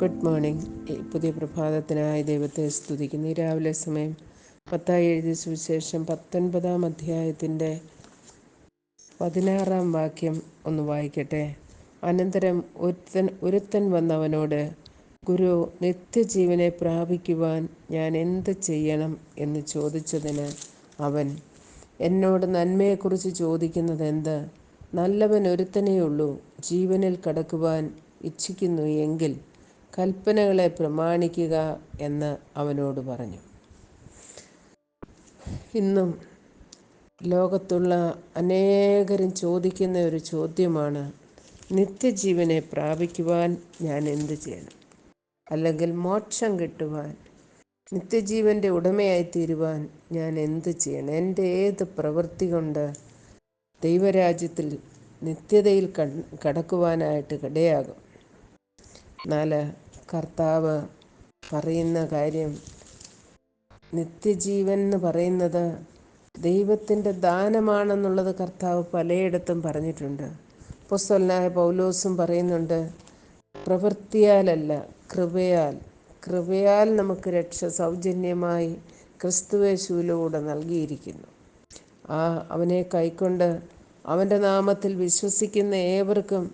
Good morning പുതിയ പ്രഭാതത്തിനായി ദൈവത്തെ സ്തുതിക്കുന്നു. ഈ രാവിലെ സമയം പത്തായി എഴുതിയ സുവിശേഷം പത്തൊൻപതാം അധ്യായത്തിന്റെ പതിനാറാം വാക്യം ഒന്ന് വായിക്കട്ടെ. അനന്തരം ഒരുത്തൻ ഒരുത്തൻ വന്നവനോട് ഗുരു നിത്യജീവനെ പ്രാപിക്കുവാൻ ഞാൻ എന്ത് ചെയ്യണം? എന്ന് ചോദിച്ചതിന് അവൻ എന്നോട് നന്മയെക്കുറിച്ച് ചോദിക്കുന്നത് എന്ത് നല്ലവൻ ഒരുത്തനെയുള്ളൂ. ജീവനിൽ കടക്കുവാൻ ഇച്ഛിക്കുന്നു എങ്കിൽ കൽപ്പനകളെ പ്രമാണിക്കുക എന്ന് അവനോട് പറഞ്ഞു. ഇന്നും ലോകത്തുള്ള അനേകരും ചോദിക്കുന്ന ഒരു ചോദ്യമാണ് നിത്യജീവനെ പ്രാപിക്കുവാൻ ഞാൻ എന്ത് ചെയ്യണം? അല്ലെങ്കിൽ മോക്ഷം കിട്ടുവാൻ നിത്യജീവന്റെ ഉടമയായി തീരുവാൻ ഞാൻ എന്ത് ചെയ്യണം? എന്റെ ഏത് പ്രവൃത്തി കൊണ്ട് ദൈവരാജ്യത്തിൽ നിത്യതയിൽ കടക്കുവാനായിട്ട് ഇടയാകും എന്നാൽ കർത്താവ് പറയുന്ന കാര്യം നിത്യജീവൻ എന്ന് പറയുന്നത് ദൈവത്തിന്റെ ദാനമാണെന്നുള്ളത് കർത്താവ് പലയിടത്തും പറഞ്ഞിട്ടുണ്ട്. പുസ്തകനായ പൗലോസും പറയുന്നുണ്ട് പ്രവൃത്തിയാലല്ല കൃപയാൽ. കൃപയാൽ നമുക്ക് രക്ഷ സൗജന്യമായി ക്രിസ്തുവേശുവിലൂടെ നൽകിയിരിക്കുന്നു. ആ അവനെ കൈക്കൊണ്ട് അവന്റെ നാമത്തിൽ വിശ്വസിക്കുന്ന ഏവർക്കും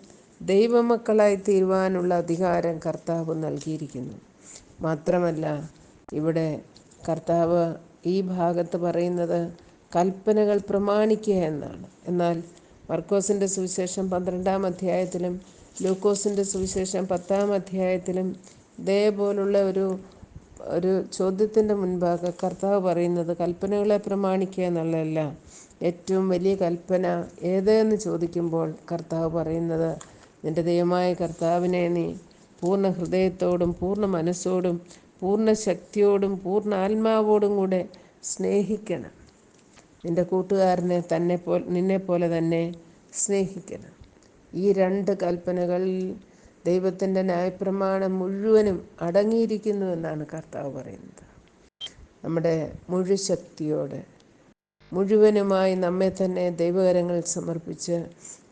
ദൈവമക്കളായി തീരുവാനുള്ള അധികാരം കർത്താവ് നൽകിയിരിക്കുന്നു. മാത്രമല്ല ഇവിടെ കർത്താവ് ഈ ഭാഗത്ത് പറയുന്നത് കൽപ്പനകൾ പ്രമാണിക്കുക എന്നാണ്. എന്നാൽ മർക്കോസിന്റെ സുവിശേഷം പന്ത്രണ്ടാം അധ്യായത്തിലും ലൂക്കോസിന്റെ സുവിശേഷം പത്താം അധ്യായത്തിലും ഇതേപോലുള്ള ഒരു ഒരു ചോദ്യത്തിന്റെ മുൻപാകെ കർത്താവ് പറയുന്നത് കൽപ്പനകളെ പ്രമാണിക്കുക എന്നുള്ളതല്ല ഏറ്റവും വലിയ കൽപ്പന ഏതെന്ന് ചോദിക്കുമ്പോൾ കർത്താവ് പറയുന്നത് നിന്റെ ദൈവമായ കർത്താവിനെ നീ പൂർണ ഹൃദയത്തോടും പൂർണ മനസ്സോടും പൂർണ ശക്തിയോടും പൂർണ ആത്മാവോടും കൂടെ സ്നേഹിക്കണം. നിന്റെ കൂട്ടുകാരനെ തന്നെ പോ നിന്നെ പോലെ തന്നെ സ്നേഹിക്കണം. ഈ രണ്ട് കൽപ്പനകൾ ദൈവത്തിന്റെ ന്യായപ്രമാണം മുഴുവനും അടങ്ങിയിരിക്കുന്നു എന്നാണ് കർത്താവ് പറയുന്നത്. നമ്മുടെ മുഴുശക്തിയോടെ മുഴുവനുമായി നമ്മെ തന്നെ ദൈവകരങ്ങൾ സമർപ്പിച്ച്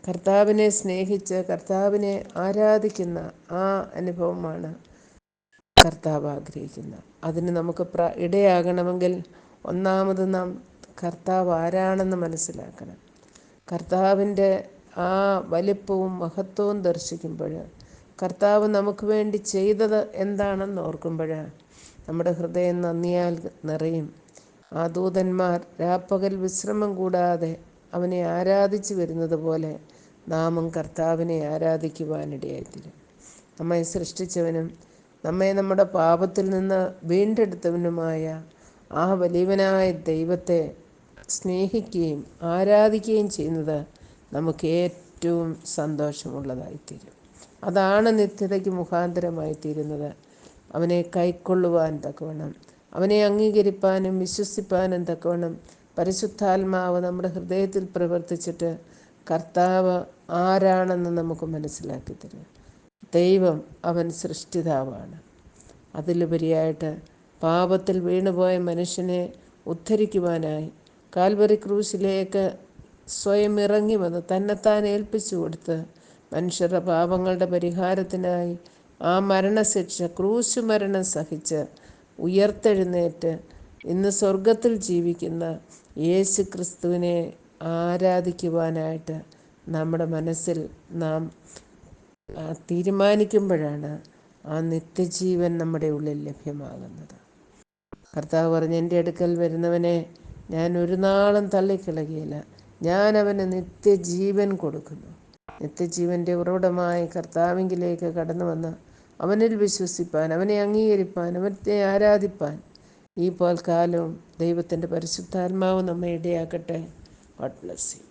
കർത്താവിനെ സ്നേഹിച്ച് കർത്താവിനെ ആരാധിക്കുന്ന ആ അനുഭവമാണ് കർത്താവ് ആഗ്രഹിക്കുന്നത് അതിന് നമുക്ക് പ്ര ഇടയാകണമെങ്കിൽ ഒന്നാമത് നാം കർത്താവ് ആരാണെന്ന് മനസ്സിലാക്കണം. കർത്താവിന്റെ ആ വലിപ്പവും മഹത്വവും ദർശിക്കുമ്പോൾ കർത്താവ് നമുക്ക് വേണ്ടി ചെയ്തത് എന്താണെന്ന് ഓർക്കുമ്പോൾ നമ്മുടെ ഹൃദയം നന്ദിയാൽ നിറയും. ആ ദൂതന്മാർ രാപ്പകൽ വിശ്രമം കൂടാതെ അവനെ ആരാധിച്ചു വരുന്നത് പോലെ നാമും കർത്താവിനെ ആരാധിക്കുവാനിടയായിത്തീരും. നമ്മെ സൃഷ്ടിച്ചവനും നമ്മെ നമ്മുടെ പാപത്തിൽ നിന്ന് വീണ്ടെടുത്തവനുമായ ആ വലിയവനായ ദൈവത്തെ സ്നേഹിക്കുകയും ആരാധിക്കുകയും ചെയ്യുന്നത് നമുക്ക് ഏറ്റവും സന്തോഷമുള്ളതായിത്തീരും. അതാണ് നിത്യതയ്ക്ക് മുഖാന്തരമായി തീരുന്നത് അവനെ കൈക്കൊള്ളുവാൻ തക്കവണ്ണം അവനെ അംഗീകരിപ്പാനും വിശ്വസിപ്പാനും തക്കവണ്ണം പരിശുദ്ധാത്മാവ് നമ്മുടെ ഹൃദയത്തിൽ പ്രവർത്തിച്ചിട്ട് കർത്താവ് ആരാണെന്ന് നമുക്ക് മനസ്സിലാക്കി തരും. ദൈവം അവൻ സൃഷ്ടിതാവാണ്. അതിലുപരിയായിട്ട് പാപത്തിൽ വീണുപോയ മനുഷ്യനെ ഉദ്ധരിക്കുവാനായി കാൽവറി ക്രൂശിലേക്ക് സ്വയം ഇറങ്ങി വന്ന് തന്നെത്താൻ ഏൽപ്പിച്ചു കൊടുത്ത് മനുഷ്യരുടെ പാപങ്ങളുടെ പരിഹാരത്തിനായി ആ മരണശിക്ഷ ക്രൂശു മരണം സഹിച്ച് ഉയർത്തെഴുന്നേറ്റ് ഇന്ന് സ്വർഗത്തിൽ ജീവിക്കുന്ന യേശു ക്രിസ്തുവിനെ ആരാധിക്കുവാനായിട്ട് നമ്മുടെ മനസ്സിൽ നാം തീരുമാനിക്കുമ്പോഴാണ് ആ നിത്യജീവൻ നമ്മുടെ ഉള്ളിൽ ലഭ്യമാകുന്നത്. കർത്താവ് പറഞ്ഞ് എന്റെ അടുക്കൽ വരുന്നവനെ ഞാൻ ഒരു നാളും തള്ളിക്കളകിയില്ല ഞാൻ അവന് നിത്യജീവൻ കൊടുക്കുന്നു. നിത്യജീവന്റെ ഉറവിടമായി കർത്താവിങ്കിലേക്ക് കടന്നു വന്ന് അവനിൽ വിശ്വസിപ്പാൻ അവനെ അംഗീകരിപ്പാൻ അവനെ ആരാധിപ്പാൻ ഈ പോൽക്കാലവും ദൈവത്തിന്റെ പരിശുദ്ധാത്മാവ് നമ്മെ ഇടയാക്കട്ടെ. God bless you.